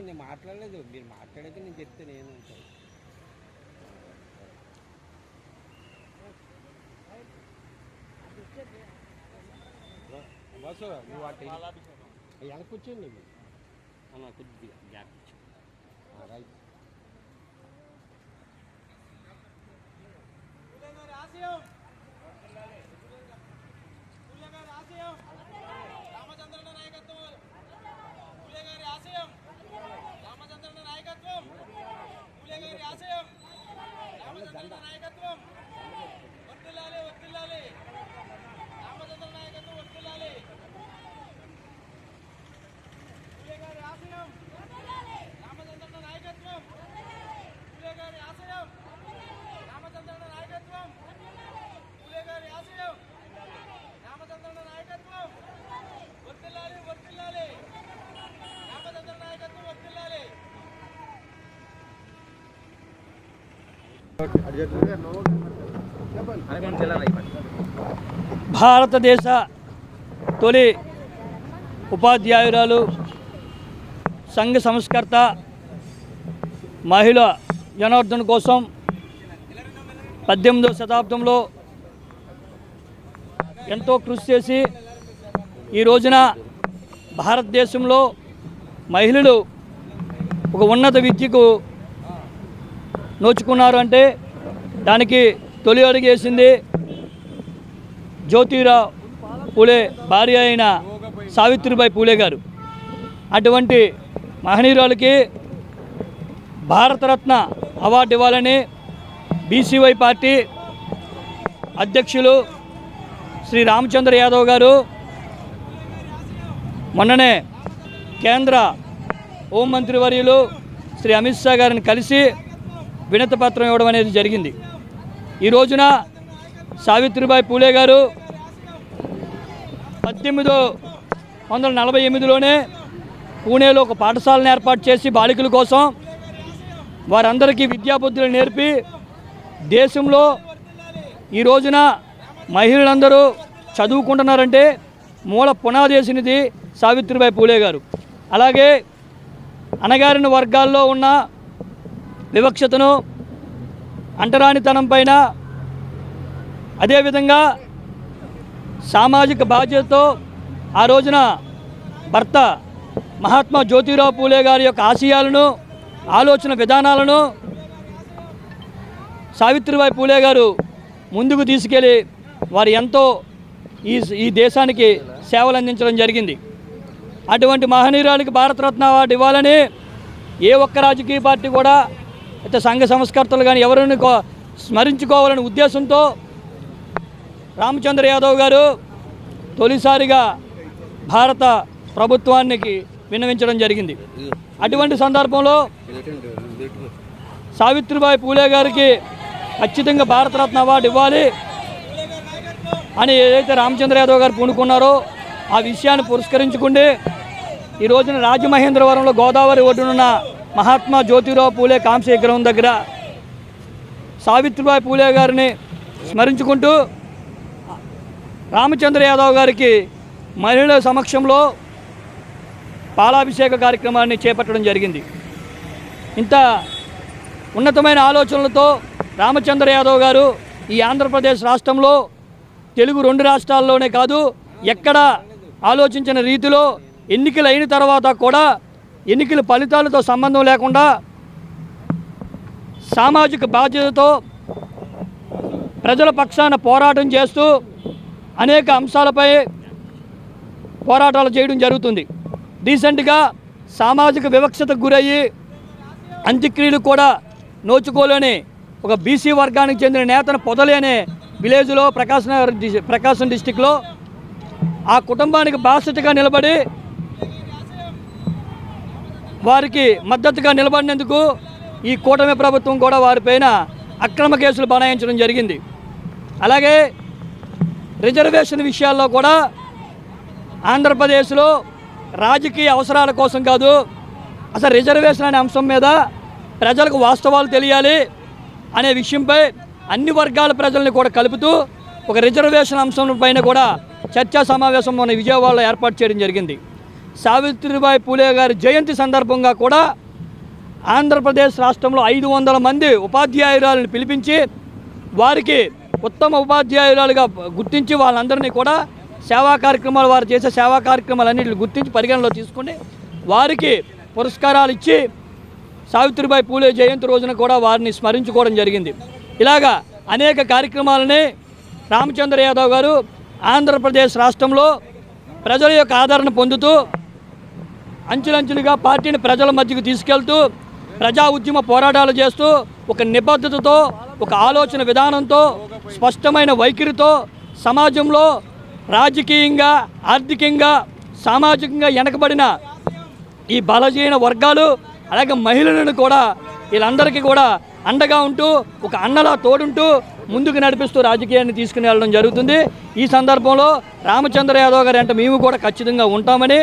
నేను మాట్లాడలేదు మీరు మాట్లాడాక నేను చెప్తే నేను ఉంటాను బస్సు నువ్వు అటు వెనక కూర్చోండి మీరు అన్న కొద్దిగా గ్యాప్ ఇచ్చు రైట్ రామచంద్రన నాయకత్వం భారతదేశ తొలి ఉపాధ్యాయురాలు సంఘ సంస్కర్త మహిళ జనార్దన్ కోసం పద్దెనిమిదవ శతాబ్దంలో ఎంతో కృషి చేసి ఈ రోజున భారతదేశంలో మహిళలు ఒక ఉన్నత విద్యకు నోచుకున్నారు అంటే దానికి తొలి అడుగేసింది జ్యోతిరావు పూలే భార్య అయిన సావిత్రిబాయి పూలే గారు. అటువంటి మహనీయురాలకి భారతరత్న అవార్డు ఇవ్వాలని బీసీవై పార్టీ అధ్యక్షులు శ్రీ రామచంద్ర యాదవ్ గారు మొన్ననే కేంద్ర హోంమంత్రివర్యులు శ్రీ అమిత్ షా గారిని కలిసి వినతి పత్రం ఇవ్వడం అనేది జరిగింది. ఈ రోజున సావిత్రిబాయి పూలే గారు పద్దెనిమిదో వందల నలభై ఎనిమిదిలోనే పూణేలో ఒక పాఠశాలను ఏర్పాటు చేసి బాలికల కోసం వారందరికీ విద్యాబుద్ధులు నేర్పి దేశంలో ఈ రోజున మహిళలందరూ చదువుకుంటున్నారంటే మూల పునాది సావిత్రిబాయి పూలే గారు. అలాగే అణగారిన వర్గాల్లో ఉన్న వివక్షతను అంటరానితనం పైన అదేవిధంగా సామాజిక బాధ్యతతో ఆ రోజున భర్త మహాత్మా జ్యోతిరావు పూలే గారి యొక్క ఆశయాలను ఆలోచన విధానాలను సావిత్రిబాయి పూలే గారు ముందుకు తీసుకెళ్ళి వారు ఎంతో ఈ ఈ దేశానికి సేవలు అందించడం జరిగింది. అటువంటి మహనీయురాలకి భారతరత్న అవార్డు ఇవ్వాలని ఏ ఒక్క రాజకీయ పార్టీ కూడా అయితే సంఘ సంస్కర్తలు కానీ ఎవరిని కో- స్మరించుకోవాలనే ఉద్దేశంతో రామచంద్ర యాదవ్ గారు తొలిసారిగా భారత ప్రభుత్వానికి విన్నవించడం జరిగింది. అటువంటి సందర్భంలో సావిత్రిబాయి పూలే గారికి ఖచ్చితంగా భారతరత్న అవార్డు ఇవ్వాలి అని ఏదైతే రామచంద్ర యాదవ్ గారు పూనుకున్నారో ఆ విషయాన్ని పురస్కరించుకుంటే ఈ రోజున రాజమహేంద్రవరంలో గోదావరి ఒడ్డునున్న మహాత్మా జ్యోతిరావు పూలే కాంస్య విగ్రహం దగ్గర. సావిత్రిబాయి పూలే గారిని స్మరించుకుంటూ రామచంద్ర యాదవ్ గారికి మహిళల సమక్షంలో పాలాభిషేక కార్యక్రమాన్ని చేపట్టడం జరిగింది. ఇంత ఉన్నతమైన ఆలోచనలతో రామచంద్ర యాదవ్ గారు ఈ ఆంధ్రప్రదేశ్ రాష్ట్రంలో తెలుగు రెండు రాష్ట్రాల్లోనే కాదు ఎక్కడ ఆలోచించిన రీతిలో ఎన్నికలు అయిన తర్వాత కూడా ఎన్నికల ఫలితాలతో సంబంధం లేకుండా సామాజిక బాధ్యతతో ప్రజల పక్షాన పోరాటం చేస్తూ అనేక అంశాలపై పోరాటాలు చేయడం జరుగుతుంది. రీసెంట్గా సామాజిక వివక్షతకు గురయ్యి అంత్యక్రియలు కూడా నోచుకోలేని ఒక బీసీ వర్గానికి చెందిన నేతను పొదలేని విలేజ్లో ప్రకాశం ప్రకాశం డిస్టిక్లో ఆ కుటుంబానికి బాధ్యతగా నిలబడి వారికి మద్దతుగా నిలబడినందుకు ఈ కూటమి ప్రభుత్వం కూడా వారిపైన అక్రమ కేసులు బనాయించడం జరిగింది. అలాగే రిజర్వేషన్ విషయాల్లో కూడా ఆంధ్రప్రదేశ్లో రాజకీయ అవసరాల కోసం కాదు అసలు రిజర్వేషన్ అనే అంశం మీద ప్రజలకు వాస్తవాలు తెలియాలి అనే విషయంపై అన్ని వర్గాల ప్రజల్ని కూడా కలుపుతూ ఒక రిజర్వేషన్ అంశం పైన కూడా చర్చా సమావేశం మన విజయవాడలో ఏర్పాటు చేయడం జరిగింది. సావిత్రిబాయి పూలే గారి జయంతి సందర్భంగా కూడా ఆంధ్రప్రదేశ్ రాష్ట్రంలో ఐదు వందల మంది ఉపాధ్యాయురాలను పిలిపించి వారికి ఉత్తమ ఉపాధ్యాయురాలుగా గుర్తించి వాళ్ళందరినీ కూడా సేవా కార్యక్రమాలు వారు చేసే సేవా కార్యక్రమాలన్నింటిని గుర్తించి పరిగణలో తీసుకుని వారికి పురస్కారాలు ఇచ్చి సావిత్రిబాయి పూలే జయంతి రోజున కూడా వారిని స్మరించుకోవడం జరిగింది. ఇలాగా అనేక కార్యక్రమాలని రామచంద్ర యాదవ్ గారు ఆంధ్రప్రదేశ్ రాష్ట్రంలో ప్రజల యొక్క ఆదరణ పొందుతూ అంచులంచులుగా పార్టీని ప్రజల మధ్యకు తీసుకెళ్తూ ప్రజా ఉద్యమ పోరాటాలు చేస్తూ ఒక నిబద్ధతతో ఒక ఆలోచన విధానంతో స్పష్టమైన వైఖరితో సమాజంలో రాజకీయంగా ఆర్థికంగా సామాజికంగా వెనకబడిన ఈ బలహీన వర్గాలు అలాగే మహిళలను కూడా వీళ్ళందరికీ కూడా అండగా ఉంటూ ఒక అన్నలా తోడుంటూ ముందుకు నడిపిస్తూ రాజకీయాన్ని తీసుకుని వెళ్ళడం జరుగుతుంది. ఈ సందర్భంలో రామచంద్ర యాదవ్ గారు అంటే మేము కూడా ఖచ్చితంగా ఉంటామని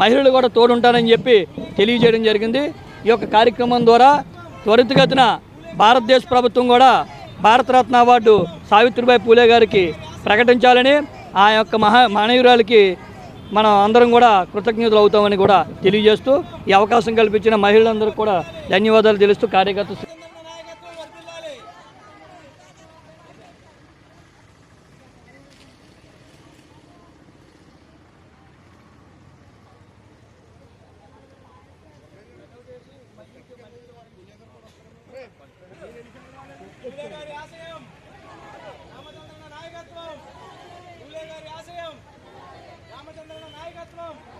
మహిళలు కూడా తోడుంటారని చెప్పి తెలియజేయడం జరిగింది. ఈ యొక్క కార్యక్రమం ద్వారా త్వరితగతిన భారతదేశ ప్రభుత్వం కూడా భారతరత్న అవార్డు సావిత్రిబాయి పూలే గారికి ప్రకటించాలని ఆ యొక్క మహా మహనీయురాలకి మనం అందరం కూడా కృతజ్ఞతలు అవుతామని కూడా తెలియజేస్తూ ఈ అవకాశం కల్పించిన మహిళలందరూ కూడా ధన్యవాదాలు తెలుస్తూ కార్యకర్త Come on.